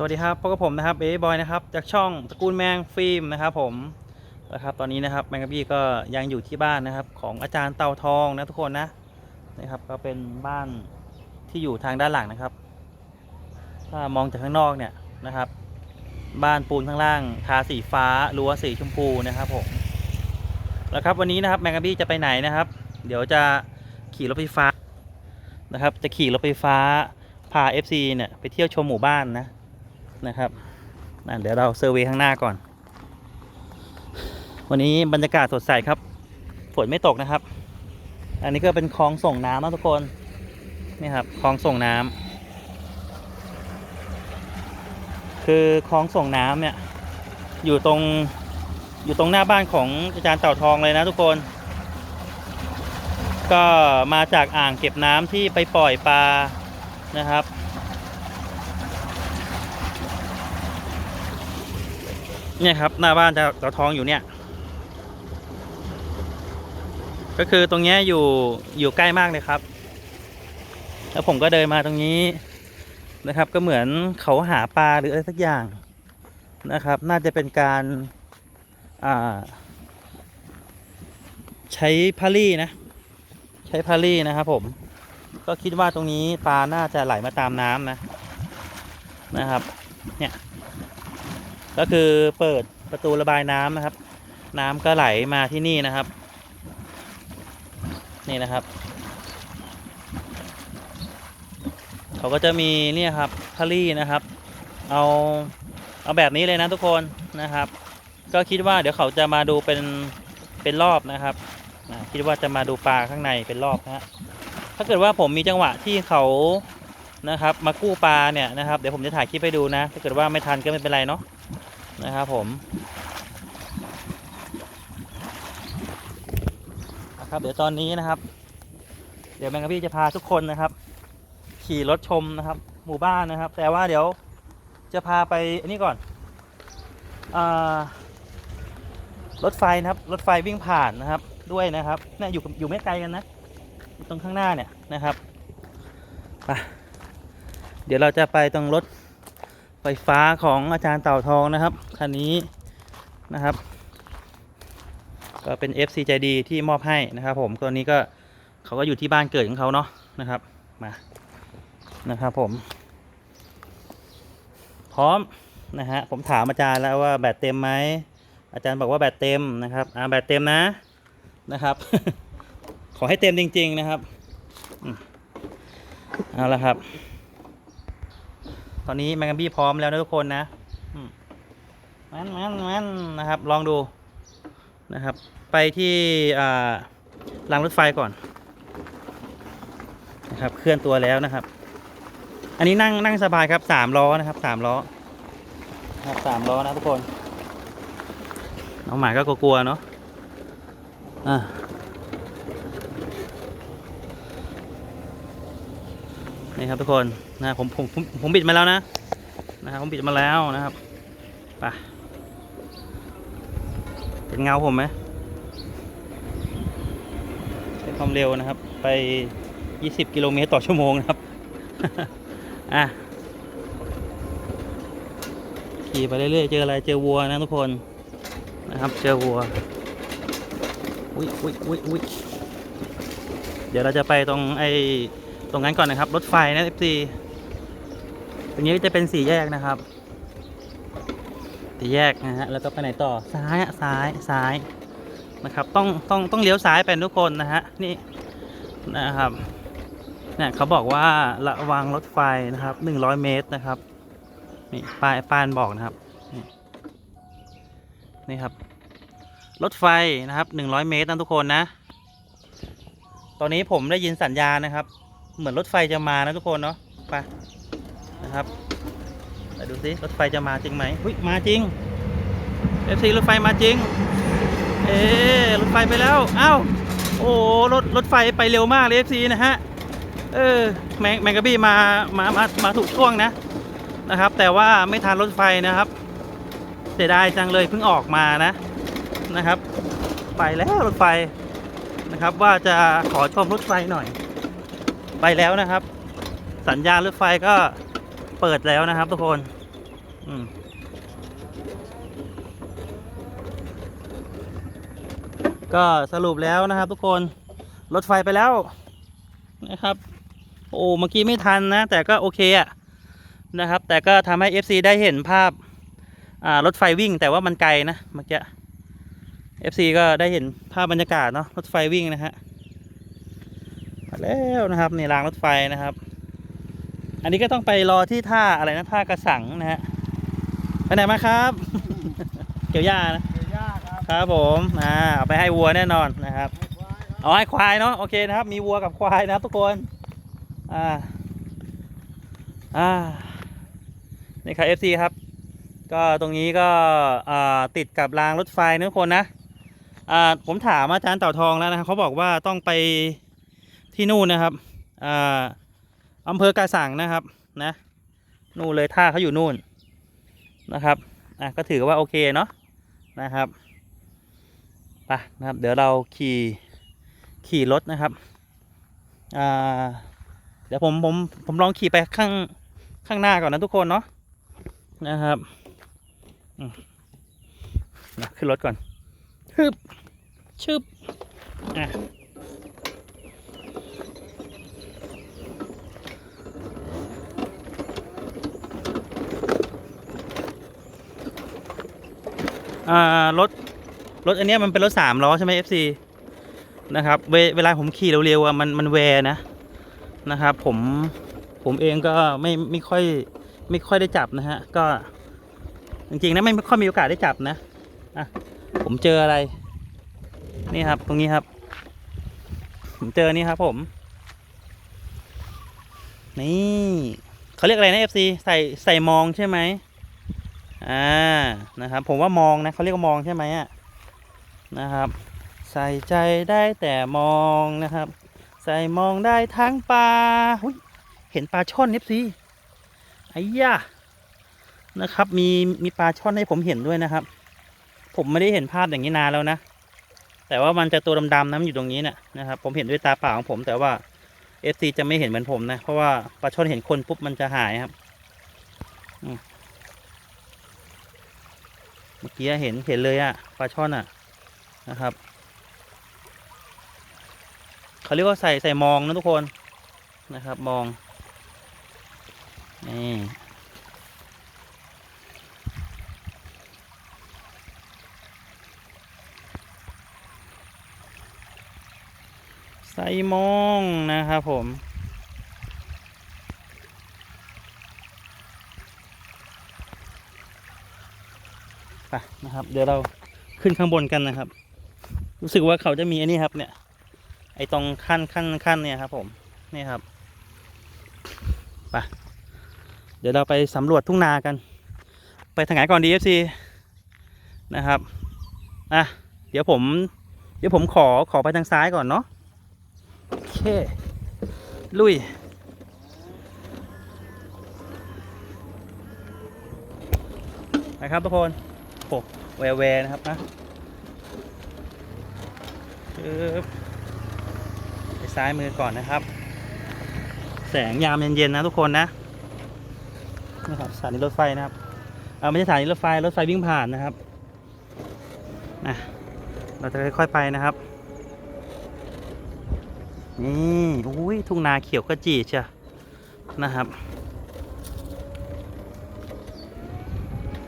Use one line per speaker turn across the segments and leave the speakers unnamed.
สวัสดีครับพบกับผมนะครับเบบอยนะครับจากช่องตระกูลแมงฟิล์มนะครับผมนะครับตอนนี้นะครับแมงกะบี้ก็ยังอยู่ที่บ้านนะครับ ของอาจารย์เตาทองนะทุกคนนะนะครับ ก็เป็นบ้านที่อยู่ทางด้านหลังนะครับ ถ้ามองจากข้างนอกเนี่ยนะครับ บ้านปูนข้างล่างทาสีฟ้ารั้วสีชมพูนะครับผมแล้วครับวันนี้นะครับแมงกะบี้จะไปไหนนะครับ เดี๋ยวจะขี่รถไฟฟ้านะครับ จะขี่รถไฟฟ้าพา FC เนี่ยไปเที่ยวชมหมู่บ้านนะ นะครับอะเดี๋ยวเราเซอร์เวยข้างหน้าก่อน วันนี้บรรยากาศสดใสครับ ฝนไม่ตกนะครับ อันนี้ก็เป็นคลองส่งน้ำนะทุกคนนี่ครับคลองส่งน้ำคือคลองส่งน้ำเนี่ยอยู่ตรงอยู่ตรงหน้าบ้านของอาจารย์เต่าทองเลยนะทุกคน ก็มาจากอ่างเก็บน้ำที่ไปปล่อยปลานะครับ เนี่ยครับ หน้าบ้านจะเต่าทองอยู่เนี่ย ก็คือตรงนี้อยู่อยู่ใกล้มากเลยครับ แล้วผมก็เดินมาตรงนี้นะครับ ก็เหมือนเขาหาปลาหรืออะไรสักอย่างนะครับ น่าจะเป็นการาใช้พารี่นะ ใช้พารี่นะครับผม ก็คิดว่าตรงนี้ปลาน่าจะไหลมาตามน้ำนะนะครับ เนี่ย ก็คือเปิดประตูระบายน้ำนะครับ น้ำก็ไหลมาที่นี่นะครับ นี่นะครับ เขาก็จะมีเนี่ยครับพารี่นะครับ เอาเอาแบบนี้เลยนะทุกคนนะครับ ก็คิดว่าเดี๋ยวเขาจะมาดูเป็นเป็นรอบนะครับคิดว่าจะมาดูปลาข้างในเป็นรอบนะฮะถ้าเกิดว่าผมมีจังหวะที่เขานะครับ มากู้ปลาเนี่ยนะครับ เดี๋ยวผมจะถ่ายคลิปให้ดูนะ ถ้าเกิดว่าไม่ทันก็ไม่เป็นไรเนาะ นะครับผมนะครับเดี๋ยวตอนนี้นะครับ เดี๋ยวแมงกะพี่จะพาทุกคนนะครับ ขี่รถชมนะครับ หมู่บ้านนะครับ แต่ว่าเดี๋ยวจะพาไปอันนี้ก่อนอรถไฟนะครับรถไฟวิ่งผ่านนะครับ ด้วยนะครับเนี่ยอยู่อยู่ไม่ไกลกันนะ ตรงข้างหน้าเนี่ยนะครับไปเดี๋ยวเราจะไปตรงรถ ไฟฟ้าของอาจารย์เต่าทองนะครับคันนี้นะครับ ก็เป็น FC ใจดีที่มอบให้นะครับ ผมตัวนี้ก็เขาก็อยู่ที่บ้านเกิดของเขาเนาะนะครับมานะครับผม พร้อมนะฮะผมถามอาจารย์แล้วว่าแบตเต็มไหมอาจารย์บอกว่าแบตเต็มนะครับอ่าแบตเต็มนะนะครับ ขอให้เต็มจริง ๆนะครับเอาละครับ ตอนนี้แมงกะบี้พร้อมแล้วนะทุกคนนะมันมันมันนะครับ ลองดูนะครับ ไปที่รางรถไฟก่อนนะครับ เคลื่อนตัวแล้วนะครับ อันนี้นั่งนั่งสบายครับสามล้อนะครับสามล้อครับสามล้อนะทุกคน น้องหมาก็กลัวๆเนาะอะ นี่ครับทุกคนนะผมผมผมผมบิดมาแล้วนะนะครับผมปิดมาแล้วนะครับไปเป็นเงาผมไหมใช้ความเร็วนะครับ ไป 20 กิโลเมตรต่อชั่วโมงนะครับอะขี่ไปเรื่อยๆเจออะไรเจอวัวนะทุกคนนะครับ เจอวัวอุ้ยอุ้ยอุ้ยอุ้ยเดี๋ยวเราจะไปตรงไอ ตรงนั้นก่อนนะครับ รถไฟนะ FC ตรงนี้จะเป็นสี่แยกนะครับสี่แยกนะฮะแล้วก็ไปไหนต่อซ้ายอะซ้ายซ้ายนะครับ ต้องต้องต้องเลี้ยวซ้ายไปทุกคนนะฮะนี่นะครับเนี่ยเขาบอกว่าระวังรถไฟนะครับหนึ่งร้อยเมตรนะครับนี่ป้ายป้ายบอกนะครับนี่นี่ครับ รถไฟนะครับหนึ่งร้อยเมตรนะทุกคนนะ ตอนนี้ผมได้ยินสัญญาณนะครับ เหมือนรถไฟจะมานะทุกคนเนาะไปนะครับไปดูสิรถไฟจะมาจริงไหมอุ้ยมาจริง FC รถไฟมาจริง เอ๊รถไฟไปแล้วอ้าวโอ้รถรถไฟไปเร็วมากเลย FC นะฮะเออแมงแมงกะบี้มามามามาถูกช่วงนะนะครับ แต่ว่าไม่ทันรถไฟนะครับเสียดายจังเลยเพิ่งออกมานะนะครับ ไปแล้วรถไฟนะครับว่าจะขอชมรถไฟหน่อย ไปแล้วนะครับ สัญญาณรถไฟก็เปิดแล้วนะครับทุกคนก็สรุปแล้วนะครับทุกคนรถไฟไปแล้วนะครับ โอ้เมื่อกี้ไม่ทันนะ แต่ก็โอเคอะนะครับ แต่ก็ทำให้ FC ได้เห็นภาพรถไฟวิ่งแต่ว่ามันไกลนะเมื่อกี้ FC ก็ได้เห็นภาพบรรยากาศเนาะรถไฟวิ่งนะฮะ แล้วนะครับนี่รางรถไฟนะครับ อันนี้ก็ต้องไปรอที่ท่าอะไรนะท่ากระสังนะฮะไปไหนมาครับ เกี่ยวหญ้านะ
เดี๋ยวยาครับ
ครับผมอ่าเอาไปให้วัวแน่นอนนะครับเอาให้ควายเนาะโอเคนะครับ มีวัวกับควายนะครับทุกคนอ่าอ่านี่ครับ FC ครับ ก็ตรงนี้ก็อ่าติดกับรางรถไฟนะทุกคนนะอ่าผมถามอาจารย์เต่าทองแล้วนะครับเขาบอกว่าต้องไป ที่นู่นนะครับอ่าอำเภอกาสังนะครับนะนู่นเลยท่าเขาอยู่นู่นนะครับอะก็ถือว่าโอเคเนาะนะครับไปนะครับ เดี๋ยวเราขี่ขี่รถนะครับอ่าเดี๋ยวผมผมผมลองขี่ไปข้างข้างหน้าก่อนนะทุกคนเนาะนะครับอืมนะขึ้นรถก่อนฮึบชึบอะ อ่ารถรถอันนี้มันเป็นรถสามล้อใช่ไหม FC นะครับเวเวลาผมขี่เร็วๆอะมันมันแวนะนะครับ ผมผมเองก็ไม่ไม่ค่อยไม่ค่อยได้จับนะฮะก็จริงๆนะไม่ค่อยมีโอกาสได้จับนะอะผมเจออะไร นี่ครับ ตรงนี้ครับ ผมเจอนี่ครับผม นี่เขาเรียกอะไรนะ FC ใส่ใส่มองใช่ไหม อ่านะครับ ผมว่ามองนะเขาเรียกว่ามองใช่ไหมอะนะครับ ใส่ใจได้แต่มองนะครับ ใส่มองได้ทั้งปลาเห็นปลาช่อนเอฟซีไอ้ย่านะครับ มีมีปลาช่อนให้ผมเห็นด้วยนะครับ ผมไม่ได้เห็นภาพอย่างนี้นานแล้วนะแต่ว่ามันจะตัวดำๆนะมันอยู่ตรงนี้เนะนะครับ ผมเห็นด้วยตาเปล่าของผม แต่ว่าเอฟซีจะไม่เห็นเหมือนผมนะ เพราะว่าปลาช่อนเห็นคนปุ๊บมันจะหายครับอืม เมื่อกี้เห็นเห็นเลยอะปลาช่อนอะนะครับเขาเรียกว่าใส่ใส่มองนะทุกคนนะครับ มองนี่ใส่มองนะครับผม ไปนะครับ เดี๋ยวเราขึ้นข้างบนกันนะครับ รู้สึกว่าเขาจะมีอันนี้ครับ เนี่ย ไอตรงขั้นขั้นขั้นเนี่ยครับ ผมนี่ครับไปเดี๋ยวเราไปสำรวจทุ่งนากัน ไปทางไหนก่อนดีเอฟซีนะครับอะเดี๋ยวผม เดี๋ยวผมขอขอไปทางซ้ายก่อนเนาะโอเคลุยนะครับทุกคน โอ้แววแวนะครับนะไปซ้ายมือก่อนนะครับ แสงยามเย็นๆนะทุกคนนะนะครับสถานีรถไฟนะครับเออไม่ใช่สถานีรถไฟรถไฟวิ่งผ่านนะครับนะเราจะค่อยๆไปนะครับนี่อุ้ยทุ่งนาเขียวขจีเชียนะครับ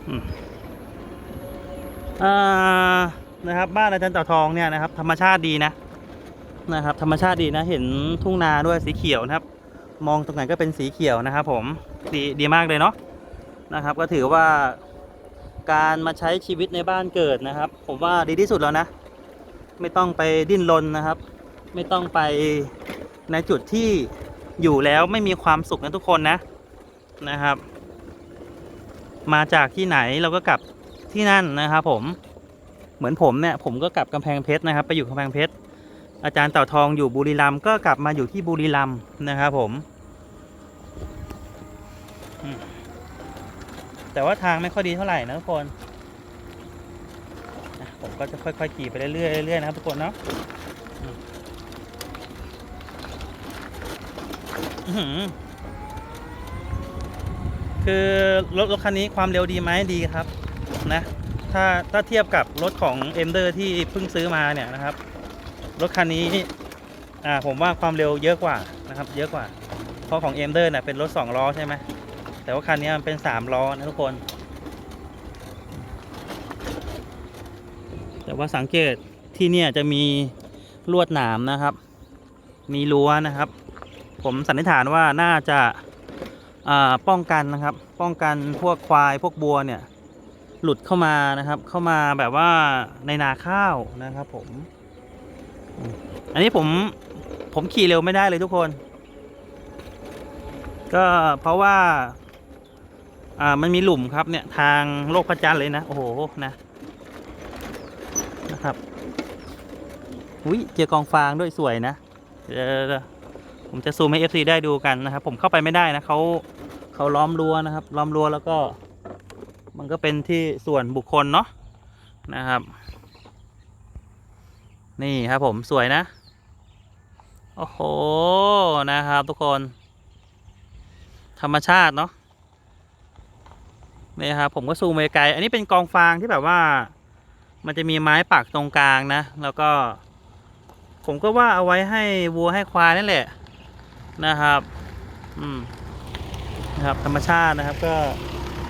อืม นะครับบ้านอาจารย์เต่าทองเนี่ยนะครับธรรมชาติดีนะนะครับธรรมชาติดีนะเห็นทุ่งนาด้วยสีเขียวนะครับ มองตรงไหนก็เป็นสีเขียวนะครับ ผมดีดีมากเลยเนาะนะครับ ก็ถือว่าการมาใช้ชีวิตในบ้านเกิดนะครับ ผมว่าดีที่สุดแล้วนะ ไม่ต้องไปดิ้นรนนะครับ ไม่ต้องไปในจุดที่อยู่แล้วไม่มีความสุขนะทุกคนนะนะครับ มาจากที่ไหนเราก็กลับ ที่นั่นนะครับผมเหมือนผมเนี่ยผมก็กลับกำแพงเพชรนะครับ ไปอยู่กำแพงเพชรอาจารย์เต่าทองอยู่บุรีรัมย์ก็กลับมาอยู่ที่บุรีรัมย์นะครับผม แต่ว่าทางไม่ค่อยดีเท่าไหร่นะทุกคนผมก็จะค่อยๆขี่ไปเรื่อยๆเรื่อยๆนะครับทุกคนเนาะคือรถรถคันนี้ความเร็วดีไหมดีครับ นะ ถ้าถ้าเทียบกับรถของ e m d e r ที่เพิ่งซื้อมาเนี่ยนะครับ รถคันนี้อ่าผมว่าความเร็วเยอะกว่านะครับ เยอะกว่า เพราะของ e m d e r เนี่ยเป็นรถ2ล้อใช่ไหมแต่ว่าคันนี้มันเป็น3ล้อนะทุกคน แต่ว่าสังเกตที่เนี่ยจะมีลวดหนามนะครับ มีรั้วนะครับ ผมสันนิษฐานว่าน่าจะป้องกันนะครับ ป้องกันพวกควายพวกบัวเนี่ย หลุดเข้ามานะครับ เข้ามาแบบว่าในนาข้าวนะครับ ผม อันนี้ผมผมขี่เร็วไม่ได้เลยทุกคน ก็เพราะว่า อ่ามันมีหลุมครับเนี่ยทางโลกพระจันทร์เลยนะโอ้โหนะนะครับอุ้ยเจอกองฟางด้วยสวยนะเดี๋ยวผมจะซูมให้ FC ได้ดูกันนะครับ ผมเข้าไปไม่ได้นะเขาเขาล้อมรั้วนะครับ ล้อมรั้วแล้วก็ มันก็เป็นที่ส่วนบุคคลเนาะนะครับ นี่ครับผมสวยนะ โอ้โห นะครับทุกคน ธรรมชาติเนาะนี่ครับผมก็ซูมไปไกล อันนี้เป็นกองฟางที่แบบว่า มันจะมีไม้ปักตรงกลางนะ แล้วก็ ผมก็ว่าเอาไว้ให้วัวให้ควายนั่นแหละนะครับ อืมนะครับธรรมชาตินะครับก็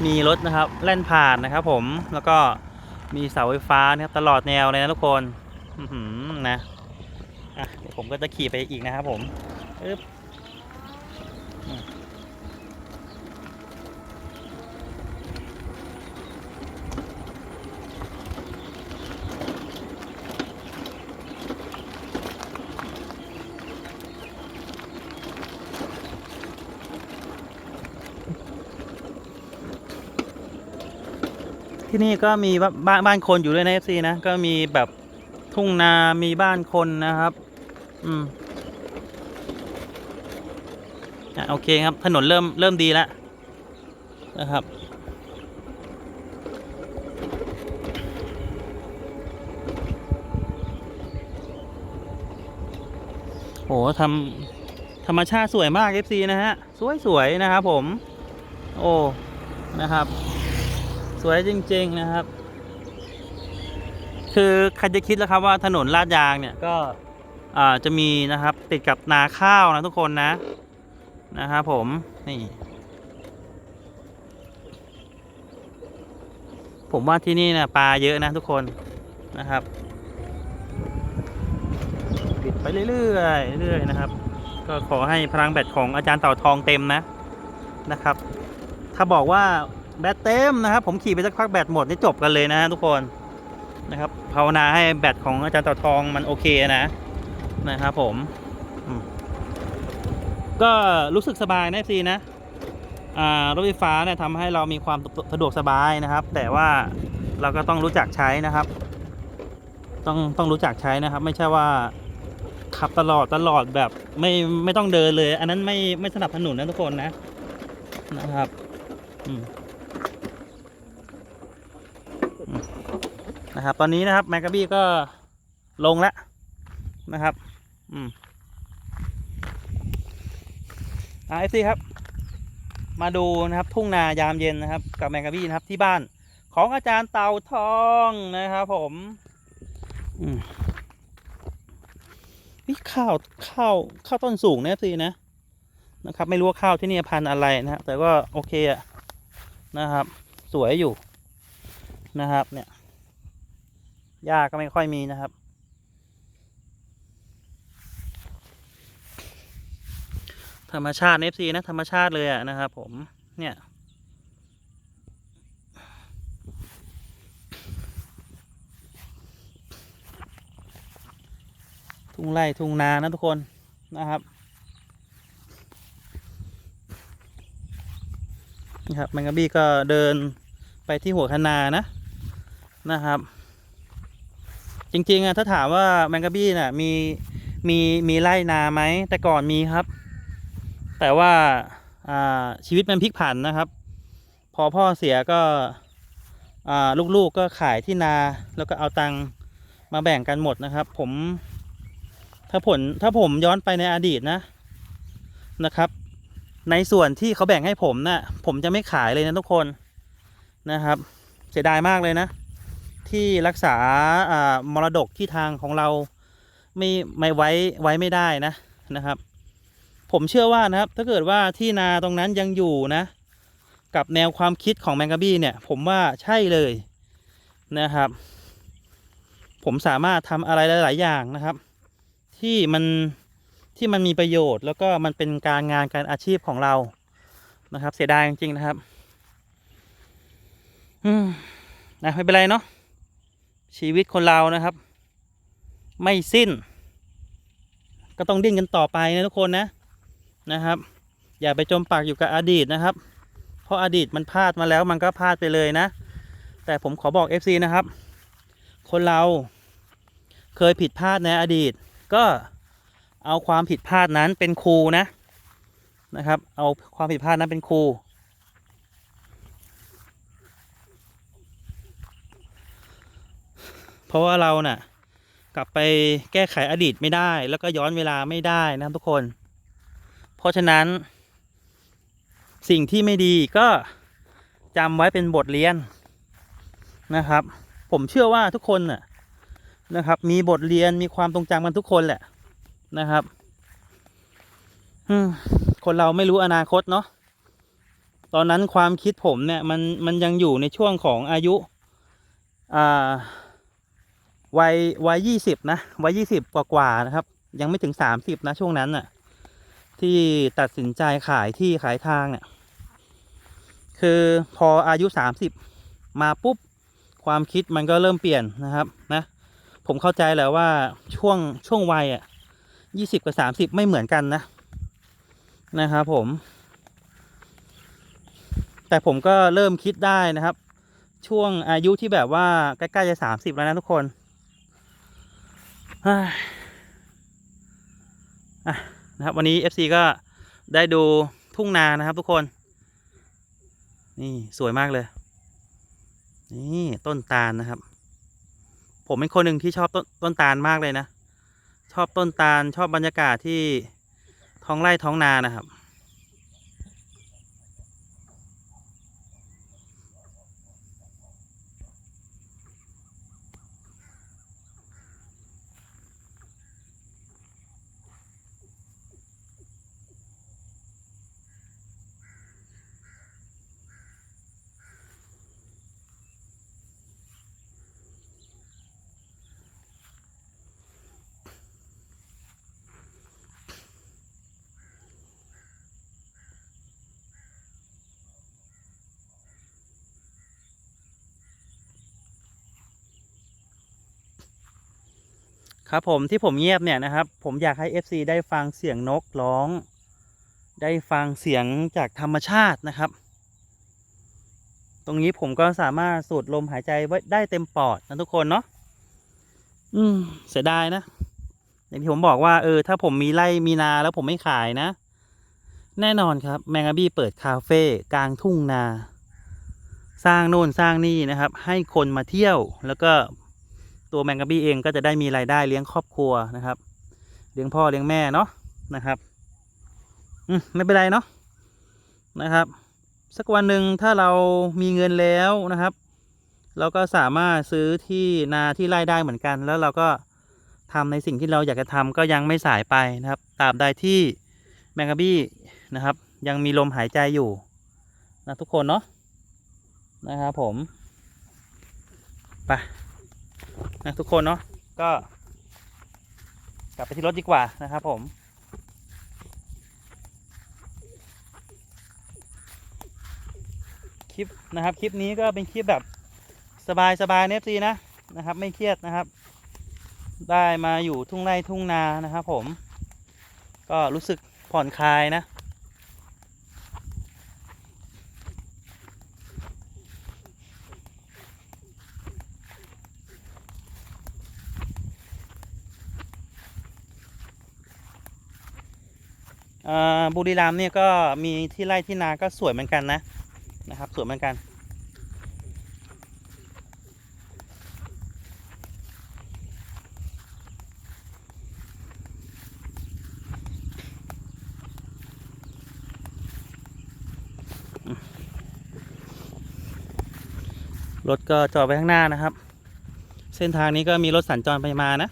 มีรถนะครับแล่นผ่านนะครับ ผมแล้วก็มีเสาไฟฟ้านะครับตลอดแนวเลยนะทุกคนอื้อหือนะอะเดี๋ยวผมก็จะขี่ไปอีกนะครับผมอึ๊บ ที่นี่ก็มีบ้านบ้านคนอยู่ด้วยนะ FC นะ ก็มีแบบทุ่งนา มีบ้านคนนะครับ อืมอะโอเคครับ ถนนเริ่มเริ่มดีแล้วนะครับโหทำธรรมชาติสวยมาก FC นะฮะ สวยๆนะครับผม โอ้ นะครับ สวยจริง ๆนะครับ คือใครจะคิดแล้วครับว่าถนนลาดยางเนี่ยก็จะมีนะครับติดกับนาข้าวนะทุกคนนะนะครับผมนี่ผมว่าที่นี่นะปลาเยอะนะทุกคนนะครับปิดไปเรื่อยๆเรื่อยๆนะครับ ก็ขอให้พลังแบตของอาจารย์เต่าทองเต็มนะนะครับ ถ้าบอกว่า แบตเต็มนะครับ ผมขี่ไปสักพักแบตหมดนี่จบกันเลยนะทุกคนนะครับภาวนาให้แบตของอาจารย์เต่าทองมันโอเคนะนะครับผม ก็รู้สึกสบายนะซีนะอ่ารถไฟฟ้าเนี่ยทำให้เรามีความสะดวกสบายนะครับ แต่ว่าเราก็ต้องรู้จักใช้นะครับ ต้องต้องรู้จักใช้นะครับ ไม่ใช่ว่าขับตลอดตลอดแบบไม่ไม่ต้องเดินเลย อันนั้นไม่ไม่สนับสนุนนะทุกคนนะนะครับ อืมอืม นะครับ ตอนนี้นะครับแมกกาบี้ก็ลงแล้วนะครับ อืมอ่าเอซีครับ มาดูนะครับ ทุ่งนายามเย็นนะครับ กับแมกกาบี้นะครับที่บ้านของอาจารย์เต่าทองนะครับ ผมอืมนี่ข้าวข้าวข้าวต้นสูงนะเอซีนะนะครับ ไม่รู้ว่าข้าวที่นี่พันธุ์อะไรนะฮะแต่ก็โอเคอะนะครับ สวยอยู่นะครับ เนี่ย หญ้าก็ไม่ค่อยมีนะครับ ธรรมชาติเอฟซีนะธรรมชาติเลยอะนะครับผมเนี่ยทุ่งไร่ทุ่งนานะทุกคนนะครับนี่ครับแมงกะบี้ก็เดินไปที่หัวคะนานะนะครับ จริงๆอะถ้าถามว่าแมงกะบี้น่ะมีมีมีไร่นาไหมแต่ก่อนมีครับ แต่ว่าอ่าชีวิตมันพลิกผันนะครับ พอพ่อเสียก็อ่าลูกๆก็ขายที่นาแล้วก็เอาตังค์มาแบ่งกันหมดนะครับ ผมถ้าผลถ้าผมย้อนไปในอดีตนะนะครับ ในส่วนที่เขาแบ่งให้ผมนะ่ะผมจะไม่ขายเลยนะทุกคนนะครับ เสียดายมากเลยนะ ที่รักษาอ่ามรดกที่ทางของเราไม่ไม่ไว้ไว้ไม่ได้นะนะครับ ผมเชื่อว่านะครับ ถ้าเกิดว่าที่นาตรงนั้นยังอยู่นะ กับแนวความคิดของแมงกะบี้เนี่ย ผมว่าใช่เลยนะครับ ผมสามารถทำอะไรหลาย ๆ อย่างนะครับ ที่มันที่มันมีประโยชน์ แล้วก็มันเป็นการงานการอาชีพของเรานะครับ เสียดายจริง ๆ นะครับ อืมนะไม่เป็นไรเนาะ ชีวิตคนเรานะครับ ไม่สิ้น ก็ต้องดิ้นกันต่อไปนะทุกคนนะนะครับ อย่าไปจมปากอยู่กับอดีตนะครับ เพราะอดีตมันพลาดมาแล้วมันก็พลาดไปเลยนะ แต่ผมขอบอก FC นะครับ คนเราเคยผิดพลาดในอดีต ก็เอาความผิดพลาดนั้นเป็นครูนะนะครับ เอาความผิดพลาดนั้นเป็นครู เพราะว่าเราน่ะ กลับไปแก้ไขอดีตไม่ได้ แล้วก็ย้อนเวลาไม่ได้นะครับทุกคน เพราะฉะนั้น สิ่งที่ไม่ดีก็จำไว้เป็นบทเรียนนะครับ ผมเชื่อว่าทุกคนน่ะนะครับ มีบทเรียนมีความทรงจำกันทุกคนแหละนะครับคนเราไม่รู้อนาคตเนาะตอนนั้นความคิดผมเนี่ยมันมันยังอยู่ในช่วงของอายุ อ่า วัยวัยยี่สิบนะวัยยี่สิบกว่าๆนะครับ ยังไม่ถึงสามสิบนะช่วงนั้นน่ะ ที่ตัดสินใจขายที่ขายทางเนี่ย คือพออายุสามสิบมาปุ๊บความคิดมันก็เริ่มเปลี่ยนนะครับนะผมเข้าใจแล้วว่าช่วงช่วงวัยอะยี่สิบกับสามสิบไม่เหมือนกันนะนะครับผม แต่ผมก็เริ่มคิดได้นะครับ ช่วงอายุที่แบบว่าใกล้ๆจะสามสิบแล้วนะทุกคน นะครับ วันนี้ FC ก็ได้ดูทุ่งนานะครับ ทุกคน นี่สวยมากเลย นี่ต้นตาลนะครับ ผมเป็นคนหนึ่งที่ชอบต้นต้นตาลมากเลยนะ ชอบต้นตาลชอบบรรยากาศที่ท้องไร่ท้องนานะครับ ครับผมที่ผมเงียบเนี่ยนะครับ ผมอยากให้ FC ได้ฟังเสียงนกร้อง ได้ฟังเสียงจากธรรมชาตินะครับ ตรงนี้ผมก็สามารถสูดลมหายใจไว้ได้เต็มปอดนะทุกคนเนาะอืมเสียดายนะอย่างที่ผมบอกว่าเออถ้าผมมีไร่มีนาแล้วผมไม่ขายนะ แน่นอนครับ แมงกะบี้เปิดคาเฟ่กลางทุ่งนา สร้างโน่นสร้างนี่นะครับ ให้คนมาเที่ยวแล้วก็ ตัวแมงกะบี้เองก็จะได้มีรายได้เลี้ยงครอบครัวนะครับ เลี้ยงพ่อเลี้ยงแม่เนาะนะครับอืมไม่เป็นไรเนาะนะครับ สักวันหนึ่งถ้าเรามีเงินแล้วนะครับ เราก็สามารถซื้อที่นาที่ไร่ได้เหมือนกัน แล้วเราก็ทำในสิ่งที่เราอยากจะทำก็ยังไม่สายไปนะครับตราบใดที่แมงกะบี้นะครับ ยังมีลมหายใจอยู่นะทุกคนเนาะนะครับผมไป นะทุกคนเนาะก็ กลับไปที่รถดีกว่านะครับผมคลิปนะครับคลิปนี้ก็เป็นคลิปแบบสบายสบายเนฟซีนะนะครับ ไม่เครียดนะครับ ได้มาอยู่ทุ่งไร่ทุ่งนานะครับผม ก็รู้สึกผ่อนคลายนะ บุรีรัมย์เนี่ยก็มีที่ไร่ที่นาก็สวยเหมือนกันนะนะครับ สวยเหมือนกัน รถก็จอดไปข้างหน้านะครับ เส้นทางนี้ก็มีรถสัญจรไปมานะ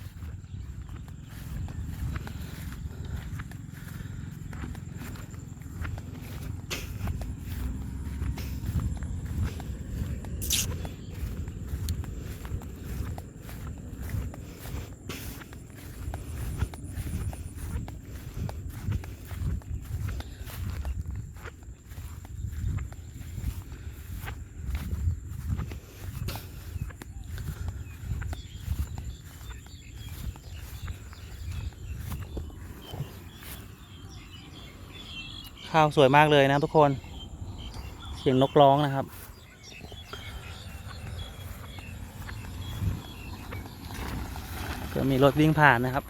ข้าวสวยมากเลยนะครับทุกคน เสียงนกร้องนะครับ ก็มีรถวิ่งผ่านนะครับ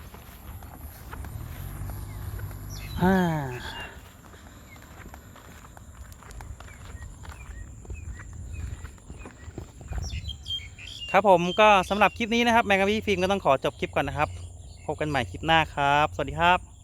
ฮ่าครับผมก็สำหรับคลิปนี้นะครับ แมงกะพี่ฟิล์มก็ต้องขอจบคลิปก่อนนะครับ พบกันใหม่คลิปหน้าครับ สวัสดีครับ